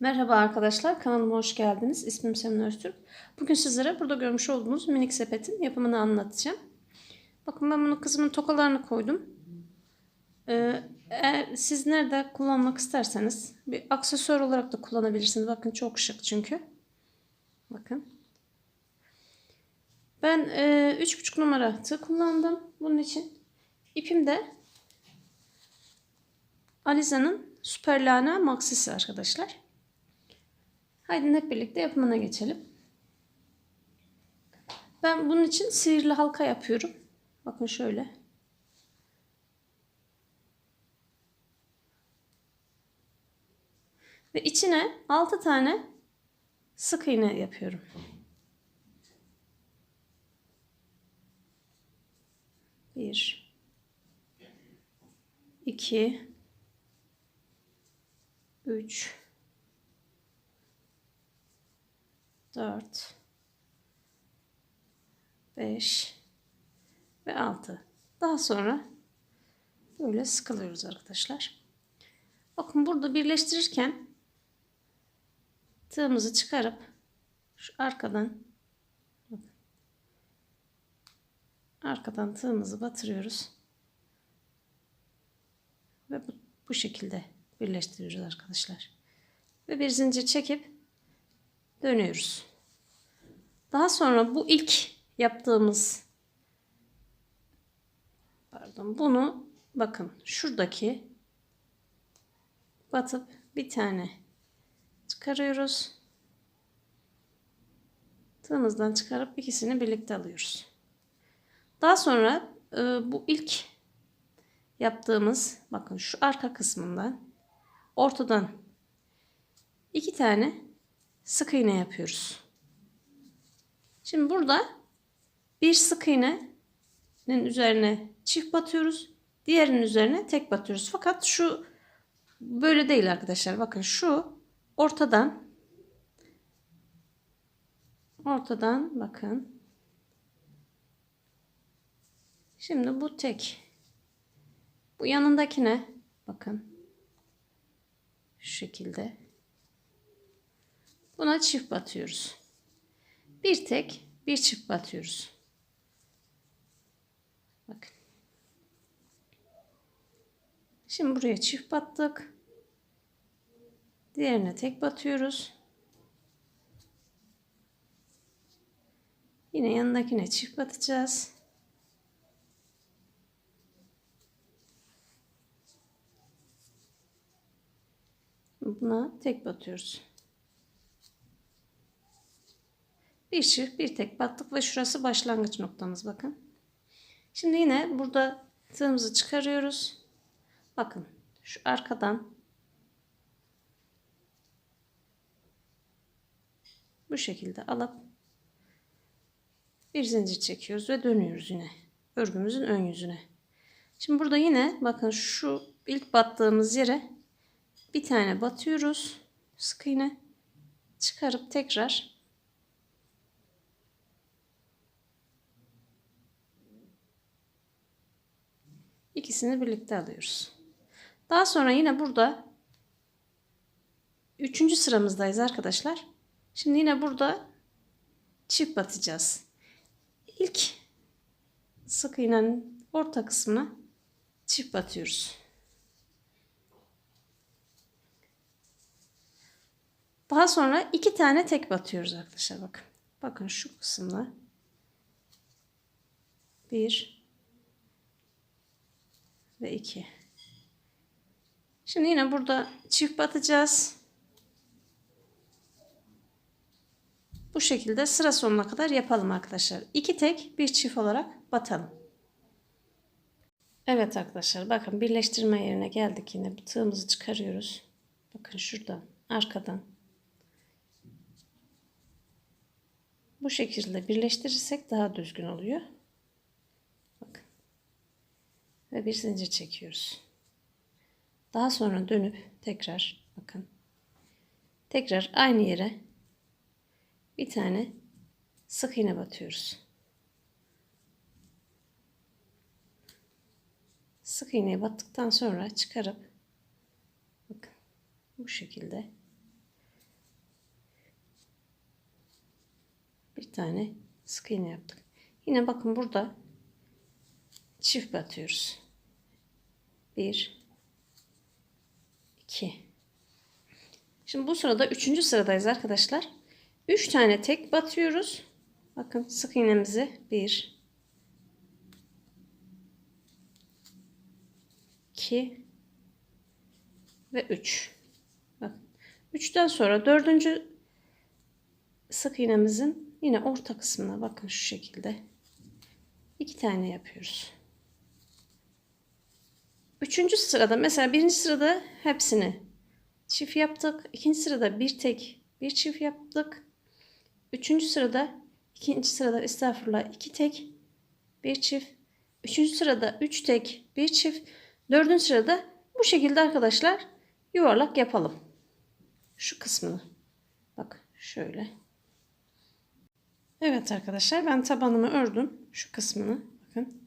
Merhaba arkadaşlar, kanalıma hoş geldiniz. İsmim Semih Öztürk. Bugün sizlere burada görmüş olduğunuz minik sepetin yapımını anlatacağım. Bakın ben bunu kızımın tokalarını koydum. Ee, eğer siz nerede kullanmak isterseniz bir aksesuar olarak da kullanabilirsiniz. Bakın çok şık çünkü. Bakın. Ben e, 3,5 numara tığ kullandım bunun için. İpim de Aliza'nın Süper Lana Maxisi arkadaşlar. Haydi hep birlikte yapımına geçelim. Ben bunun için sihirli halka yapıyorum. Bakın şöyle. Ve içine 6 tane sık iğne yapıyorum. Bir, iki, üç, 4 5 ve 6. Daha sonra böyle sıkılıyoruz arkadaşlar. Bakın burada birleştirirken tığımızı çıkarıp şu arkadan arkadan tığımızı batırıyoruz. Ve bu, bu şekilde birleştiriyoruz arkadaşlar. Ve bir zincir çekip dönüyoruz. Daha sonra bu ilk yaptığımız pardon bunu bakın şuradaki batıp bir tane çıkarıyoruz. Tığımızdan çıkarıp ikisini birlikte alıyoruz. Daha sonra e, bu ilk yaptığımız bakın şu arka kısmından ortadan iki tane sık iğne yapıyoruz. Şimdi burada bir sık iğnenin üzerine çift batıyoruz. Diğerinin üzerine tek batıyoruz. Fakat şu böyle değil arkadaşlar. Bakın şu ortadan ortadan bakın. Şimdi bu tek. Bu yanındakine bakın. Şu şekilde. Buna çift batıyoruz. Bir tek bir çift batıyoruz. Bakın. Şimdi buraya çift battık. Diğerine tek batıyoruz. Yine yanındakine çift batacağız. Buna tek batıyoruz. Bir çift bir tek battık ve şurası başlangıç noktamız bakın. Şimdi yine burada tığımızı çıkarıyoruz. Bakın şu arkadan bu şekilde alıp bir zincir çekiyoruz ve dönüyoruz yine örgümüzün ön yüzüne. Şimdi burada yine bakın şu ilk battığımız yere bir tane batıyoruz sık iğne çıkarıp tekrar ikisini birlikte alıyoruz. Daha sonra yine burada üçüncü sıramızdayız arkadaşlar. Şimdi yine burada çift batacağız. İlk sık iğnenin orta kısmına çift batıyoruz. Daha sonra iki tane tek batıyoruz arkadaşlar bakın. Bakın şu kısımda bir ve iki. Şimdi yine burada çift batacağız. Bu şekilde sıra sonuna kadar yapalım arkadaşlar. İki tek bir çift olarak batalım. Evet arkadaşlar bakın birleştirme yerine geldik yine. Tığımızı çıkarıyoruz. Bakın şuradan arkadan. Bu şekilde birleştirirsek daha düzgün oluyor ve bir zincir çekiyoruz. Daha sonra dönüp tekrar bakın. Tekrar aynı yere bir tane sık iğne batıyoruz. Sık iğneye battıktan sonra çıkarıp bakın bu şekilde bir tane sık iğne yaptık. Yine bakın burada çift batıyoruz. 1 2 Şimdi bu sırada 3. sıradayız arkadaşlar. 3 tane tek batıyoruz. Bakın sık iğnemizi 1 2 ve 3. Bak. 3'ten sonra 4. sık iğnemizin yine orta kısmına bakın şu şekilde 2 tane yapıyoruz. Üçüncü sırada mesela birinci sırada hepsini çift yaptık. İkinci sırada bir tek bir çift yaptık. Üçüncü sırada ikinci sırada estağfurullah iki tek bir çift. Üçüncü sırada üç tek bir çift. Dördüncü sırada bu şekilde arkadaşlar yuvarlak yapalım. Şu kısmını. Bak şöyle. Evet arkadaşlar ben tabanımı ördüm. Şu kısmını. Bakın.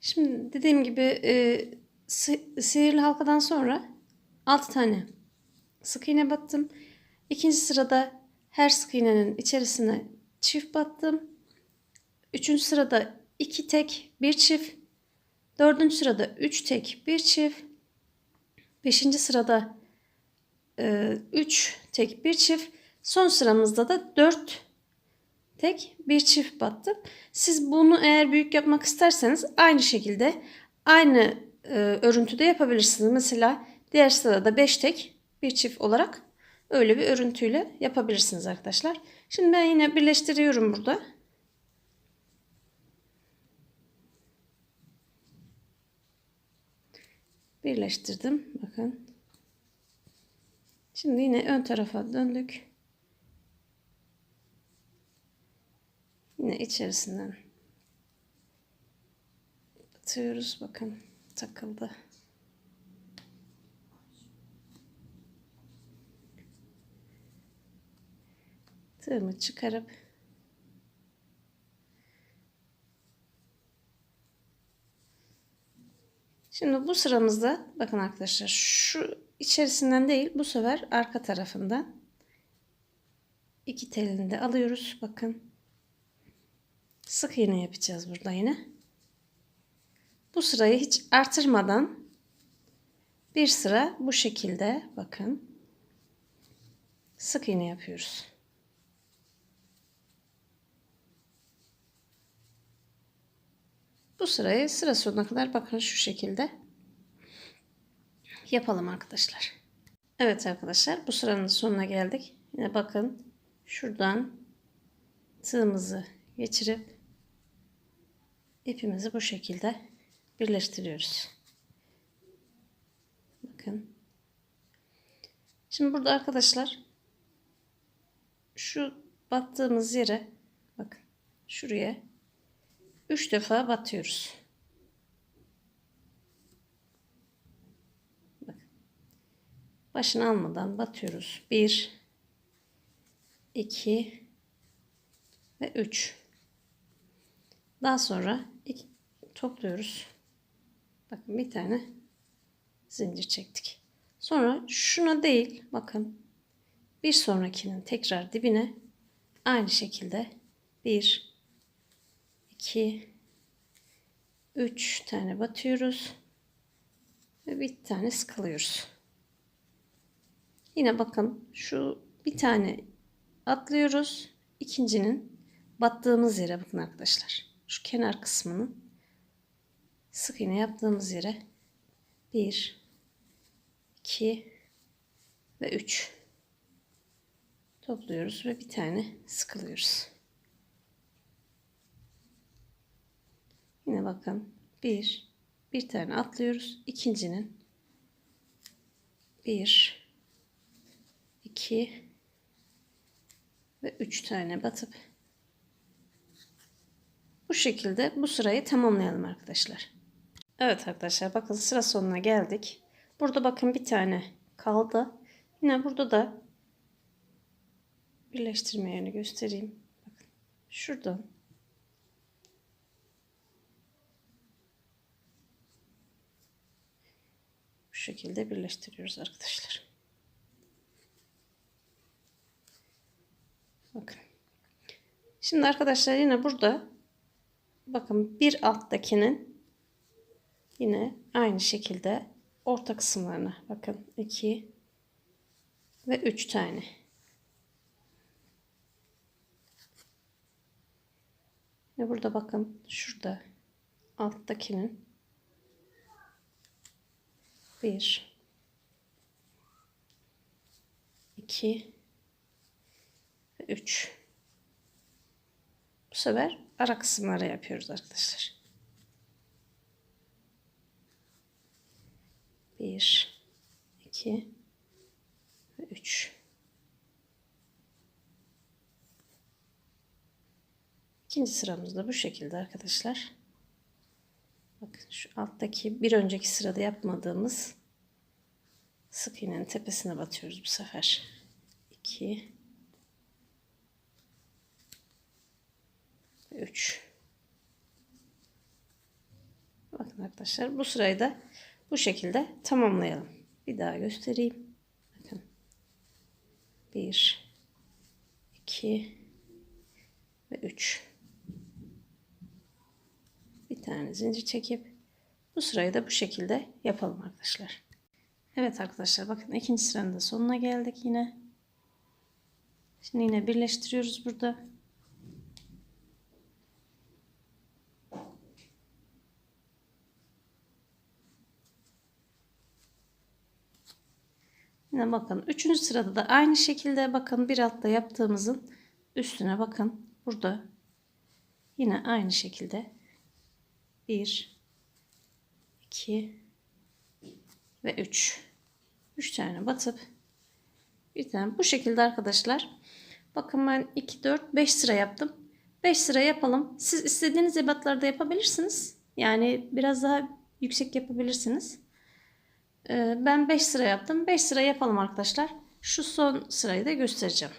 Şimdi dediğim gibi e, sihirli halkadan sonra 6 tane sık iğne battım. İkinci sırada her sık iğnenin içerisine çift battım. Üçüncü sırada iki tek bir çift. Dördüncü sırada üç tek bir çift. Beşinci sırada e, üç tek bir çift. Son sıramızda da dört tek bir çift battım. Siz bunu eğer büyük yapmak isterseniz aynı şekilde aynı e, örüntüde yapabilirsiniz. Mesela diğer sırada 5 tek bir çift olarak öyle bir örüntüyle yapabilirsiniz arkadaşlar. Şimdi ben yine birleştiriyorum burada. Birleştirdim. Bakın. Şimdi yine ön tarafa döndük. Yine içerisinden atıyoruz. Bakın takıldı. Tığımı çıkarıp Şimdi bu sıramızda bakın arkadaşlar şu içerisinden değil bu sefer arka tarafından iki telini de alıyoruz. Bakın sık iğne yapacağız burada yine. Bu sırayı hiç artırmadan bir sıra bu şekilde bakın sık iğne yapıyoruz. Bu sırayı sıra sonuna kadar bakın şu şekilde yapalım arkadaşlar. Evet arkadaşlar bu sıranın sonuna geldik. Yine bakın şuradan tığımızı geçirip ipimizi bu şekilde birleştiriyoruz. Bakın. Şimdi burada arkadaşlar şu battığımız yere bakın şuraya 3 defa batıyoruz. Bak. Başını almadan batıyoruz. 1 2 ve 3. Daha sonra iki, topluyoruz. Bakın bir tane zincir çektik. Sonra şuna değil bakın bir sonrakinin tekrar dibine aynı şekilde 1 2 3 tane batıyoruz ve bir tane sıkılıyoruz. Yine bakın şu bir tane atlıyoruz. İkincinin battığımız yere bakın arkadaşlar. Şu kenar kısmının sık iğne yaptığımız yere 1 2 ve 3 topluyoruz ve bir tane sıkılıyoruz. Yine bakın bir bir tane atlıyoruz. İkincinin bir iki ve üç tane batıp bu şekilde bu sırayı tamamlayalım arkadaşlar. Evet arkadaşlar bakın sıra sonuna geldik. Burada bakın bir tane kaldı. Yine burada da birleştirme yerini göstereyim. Bakın şuradan şekilde birleştiriyoruz arkadaşlar. Bakın. Şimdi arkadaşlar yine burada bakın bir alttakinin yine aynı şekilde orta kısımlarına bakın 2 ve 3 tane. Ve burada bakın şurada alttakinin 1 2 ve 3 bu sefer ara kısımlara yapıyoruz arkadaşlar. 1 2 ve 3 İkinci sıramız da bu şekilde arkadaşlar. Bakın şu alttaki bir önceki sırada yapmadığımız sık iğnenin tepesine batıyoruz bu sefer. 2 ve 3 Bakın arkadaşlar bu sırayı da bu şekilde tamamlayalım. Bir daha göstereyim. Bakın. 1 2 ve 3 bir tane zincir çekip bu sırayı da bu şekilde yapalım arkadaşlar. Evet arkadaşlar bakın ikinci sıranın da sonuna geldik yine. Şimdi yine birleştiriyoruz burada. Yine bakın üçüncü sırada da aynı şekilde bakın bir altta yaptığımızın üstüne bakın. Burada yine aynı şekilde 1 2 ve 3 3 tane batıp bir tane. Bu şekilde arkadaşlar. Bakın ben 2 4 5 sıra yaptım. 5 sıra yapalım. Siz istediğiniz ebatlarda yapabilirsiniz. Yani biraz daha yüksek yapabilirsiniz ben 5 sıra yaptım 5 sıra yapalım arkadaşlar şu son sırayı da göstereceğim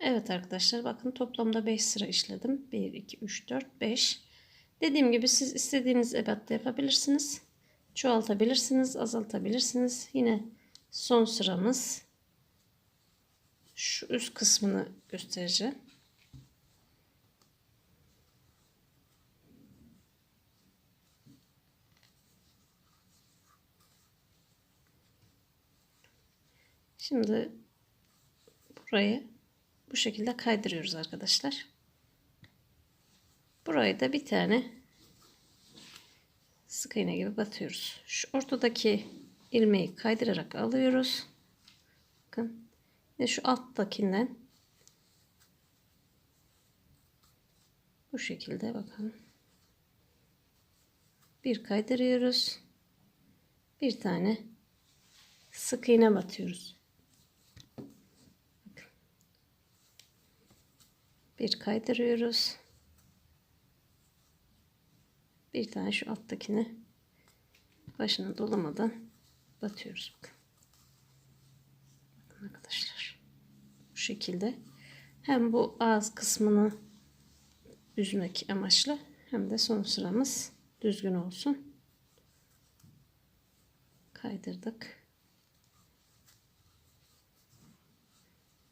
Evet arkadaşlar bakın toplamda 5 sıra işledim 1 2 3 4 5 Dediğim gibi siz istediğiniz ebatta yapabilirsiniz. Çoğaltabilirsiniz, azaltabilirsiniz. Yine son sıramız. Şu üst kısmını göstereceğim. Şimdi burayı bu şekilde kaydırıyoruz arkadaşlar. Burayı da bir tane sık iğne gibi batıyoruz. Şu ortadaki ilmeği kaydırarak alıyoruz. Bakın. Ve şu alttakinden bu şekilde bakın. Bir kaydırıyoruz. Bir tane sık iğne batıyoruz. Bir kaydırıyoruz. Bir tane şu alttakini başına dolamadan batıyoruz. Bakın. Arkadaşlar. Bu şekilde hem bu ağız kısmını düzmek amaçlı hem de son sıramız düzgün olsun. Kaydırdık.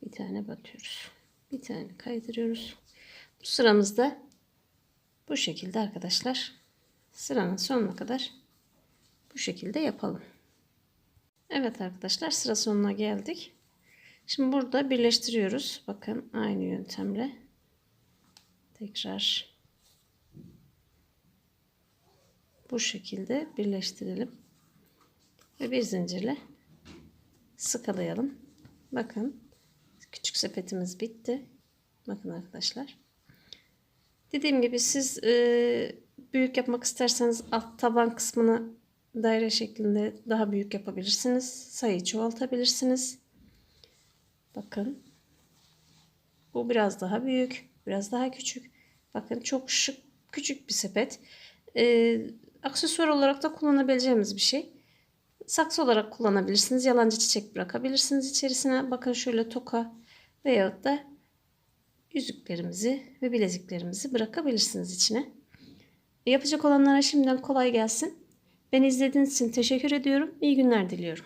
Bir tane batıyoruz. Bir tane kaydırıyoruz. Bu sıramızda bu şekilde arkadaşlar sıranın sonuna kadar bu şekilde yapalım. Evet arkadaşlar sıra sonuna geldik. Şimdi burada birleştiriyoruz. Bakın aynı yöntemle. Tekrar bu şekilde birleştirelim. Ve bir zincirle sıkalayalım. Bakın küçük sepetimiz bitti. Bakın arkadaşlar. Dediğim gibi siz e, büyük yapmak isterseniz alt taban kısmını daire şeklinde daha büyük yapabilirsiniz. Sayıyı çoğaltabilirsiniz. Bakın. Bu biraz daha büyük. Biraz daha küçük. Bakın çok şık küçük bir sepet. Ee, aksesuar olarak da kullanabileceğimiz bir şey. Saksı olarak kullanabilirsiniz. Yalancı çiçek bırakabilirsiniz içerisine. Bakın şöyle toka veyahut da yüzüklerimizi ve bileziklerimizi bırakabilirsiniz içine. Yapacak olanlara şimdiden kolay gelsin. Beni izlediğiniz için teşekkür ediyorum. İyi günler diliyorum.